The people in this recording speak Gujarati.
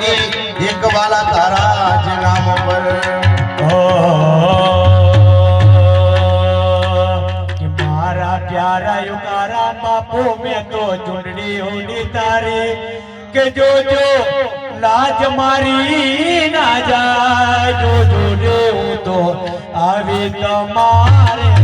એક વાલા તારા જ નામ પર મારા પ્યારા યુકારા બાપુ, મેં તો ચૂંટણી હોની તારી. કે જોજો, લાજ મારી ના જાય. જોજો રે હું તો આવી તમારે